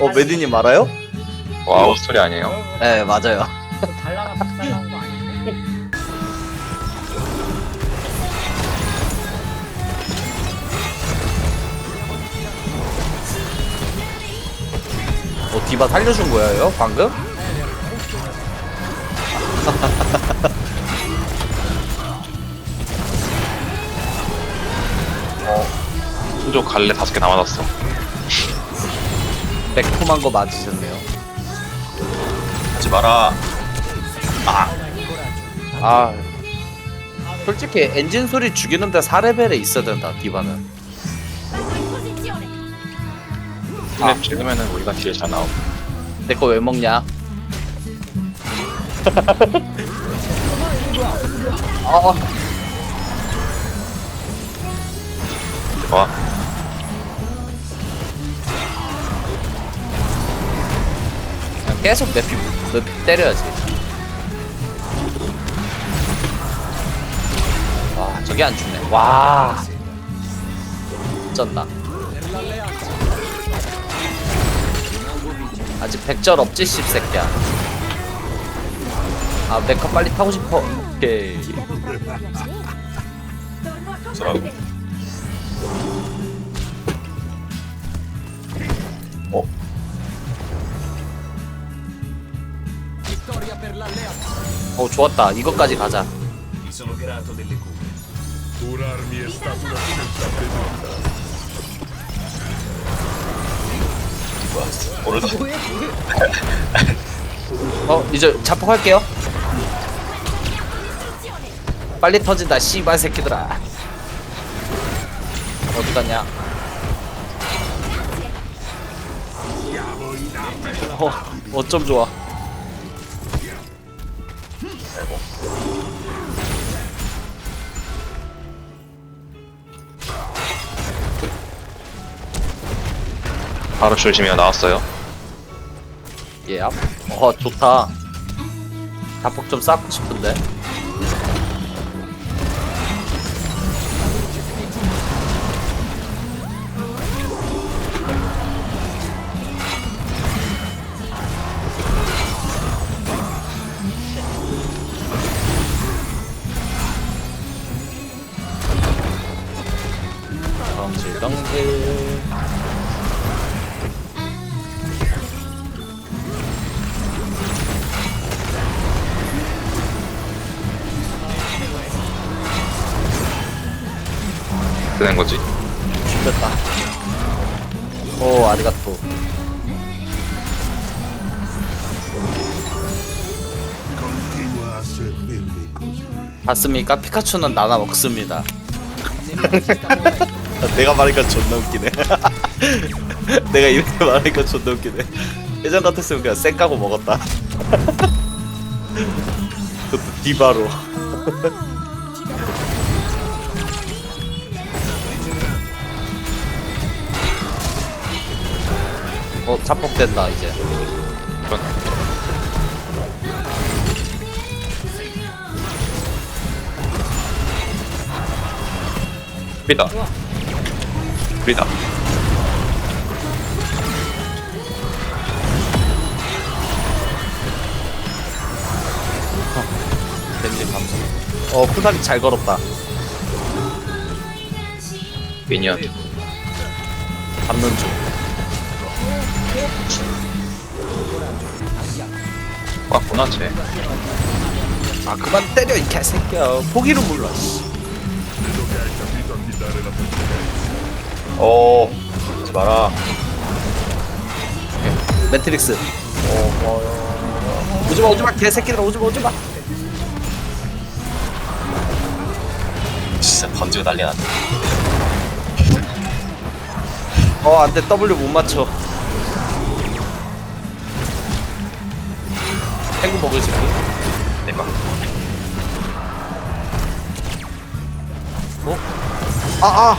어 메디님 알아요? 와우 스토리 아니에요? 네 맞아요. 달라가 박살난 거 아니에요? 어 디바 살려준 거예요 방금? 수조 갈래 다섯 개 남아놨어. 매콤한 거 맞으셨네요. 하지 마라. 아 솔직히 엔진 소리 죽이는데 4레벨에 있어야 된다 디바는. 스냅 찍으면은 우리가 뒤에 잘 나오고. 내 거 왜 먹냐? 어 좋아. 계속 맵피 맵피 때려야지. 와 저게 안 죽네. 와 쩐다. 아직 백절 없지 씹새끼야. 아 메카 빨리 타고 싶어. 오케이. 저라 어 좋았다. 이것까지 가자. Curarmi è stata una scelta venuta. 뭐야? 오늘도 어 이제 자폭할게요. 빨리 터진다 씨발 새끼들아. 어디 갔냐? 어 어쩜 좋아. 바로 조심해요 나왔어요. 예. 앞. 어 좋다. 자폭 좀 쌓고 싶은데. 되는 거지. 됐다. 오 così. 봤습니까? 피카츄는 나나 먹습니다. 내가 말하니까 존나 웃기네. 내가 이렇게 말하니까 존나 웃기네. 예전 같았으면 그냥 쌩 까고 먹었다. 그것도 디바로. 어, 자폭된다, 이제. 이건 비다. 비다. 벤지 감성. 어, 쿠사리 잘 걸었다. 미니언. 잡는 중. 꽉구나 쟤. 아, 그만 때려, 이 개새끼야. 포기를 몰라, 씨. 어. 하지 마라. 매트릭스. 어, 오지마, 오지마, 개새끼들아, 오지마, 오지마. 진짜 던지고 난리 났네. 어, 안 돼, W 못 맞춰. 탱구 먹을 수 있고. 내가. 어? 아, 아!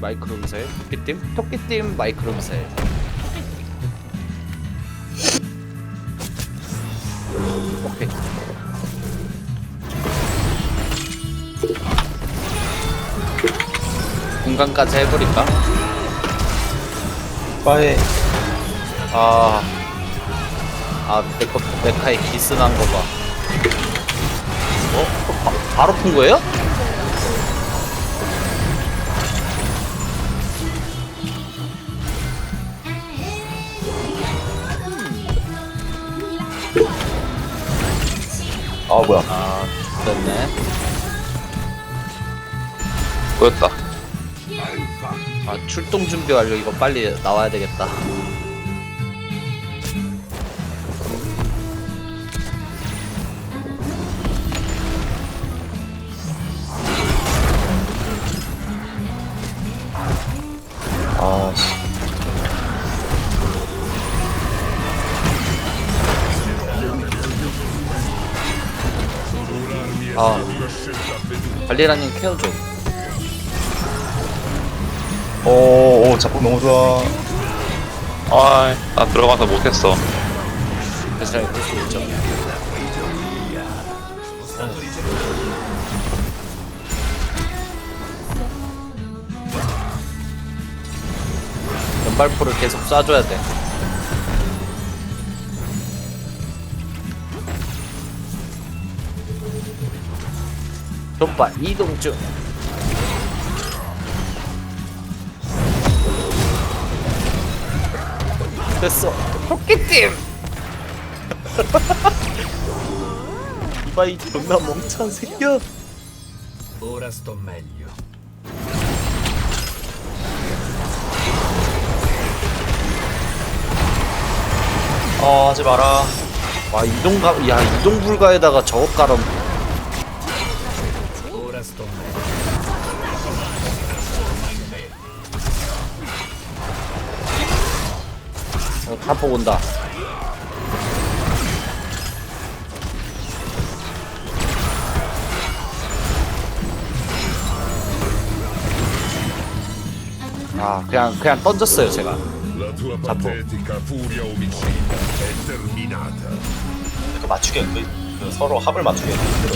마이크로 미사일? 토끼팀? 토끼팀 마이크로 미사일. 오케이. 공간까지 해버릴까? 빠에 아, 아, 메카, 메카의 기스 난 거 봐. 어? 바, 바로 푼 거예요? 아 뭐야 아, 됐네. 보였다. 아, 출동 준비 완료. 이거 빨리 나와야 되겠다. 아씨 아, 발리라님 케어줘. 오 오 작품 너무 좋아 아, 나 들어가서 못했어. 괜찮아요. 볼수 있죠. 연발포를 계속 쏴줘야 돼. 좁바 이동 중. 됐어. 토끼팀. 이바이 존나 멍청한 새끼야. Ora sto meglio. 아 하지 마라 와 이동 가, 야 이동 불가에다가 저거 깔아. 보고 온다. 아 그냥 그냥 던졌어요 제가. Terminata. 그 맞추기 그, 그 서로 합을 맞추기 힘들어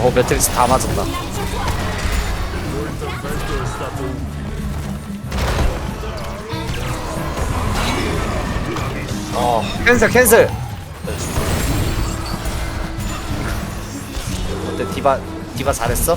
어 매트릭스 다 맞았다. 아 캔슬 캔슬. 어때 디바 디바 잘했어?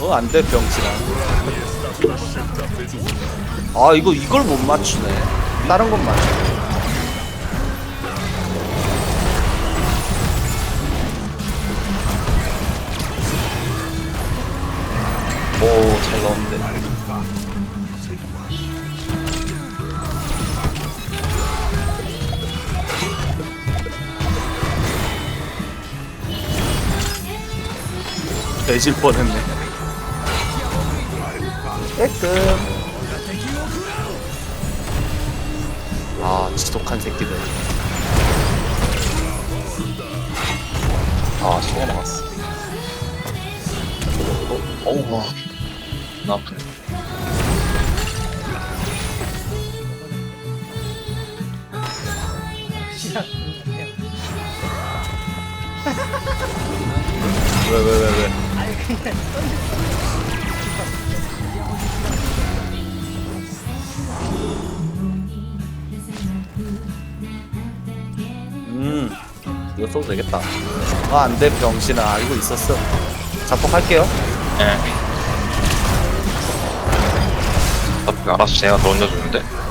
어 안돼 병신아. 아 이거 이걸 못 맞추네. 다른 건 맞춰. 돼질 뻔했네. 깨끔. 아 지독한 새끼들. 아 시간 나갔어 어우 와 나 아프네. 왜왜왜 왜? 음 이거 써도 되겠다. 아 안돼 병신아 알고 있었어. 자폭할게요. 예. 어차피 알아서 제가 던져주는데?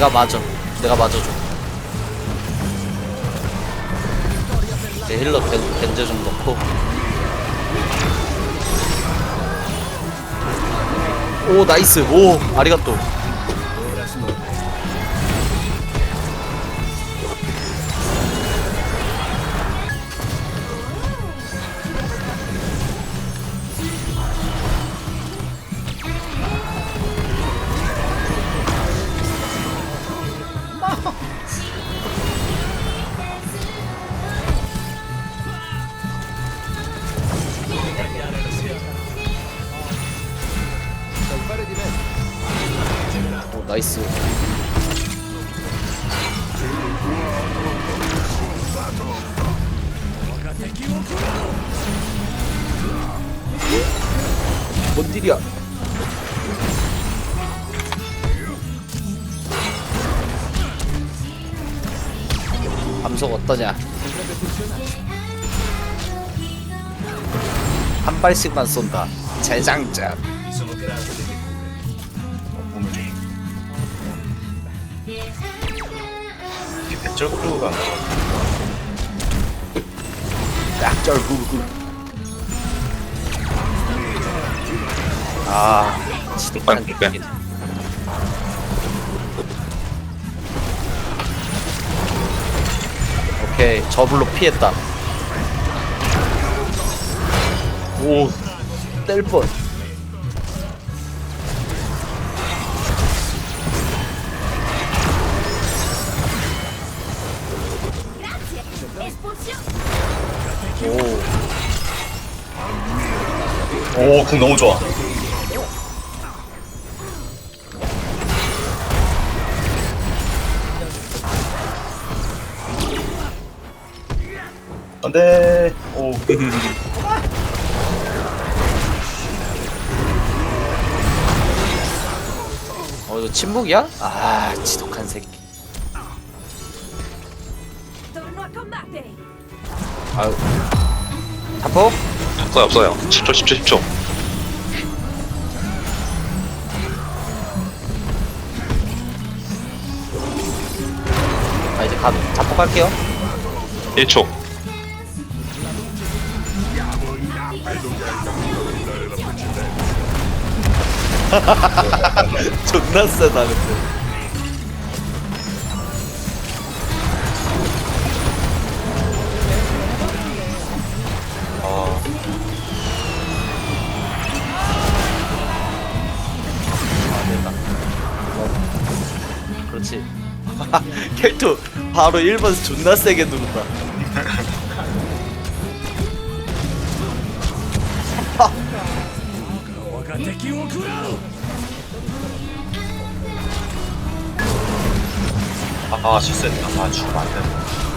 내가 맞아. 내가 맞아줘. 내 힐러 벤, 벤제 좀 넣고. 오 나이스. 오 아리가또. 나이스. 뭔 딜이야? 감속 어떠냐? 한 발씩만 쏜다. 재장전 쩔 크루가 약절 구구 아 빨리 빼. 느낌 오케이 저블로 피했다. 오 뗄 뻔 오 오궁 너무 좋아. 안 돼. 오. 어 이거 침묵이야? 아 지독한 새끼 아유. 타포? 없어요 없어요. 10초 10초 10초. 아 이제 가 자폭 갈게요. 1초. 존나 세다 근데 캐릭터 바로 1번 존나 세게 누른다 아 실수했다. 아 죽으면 안 돼.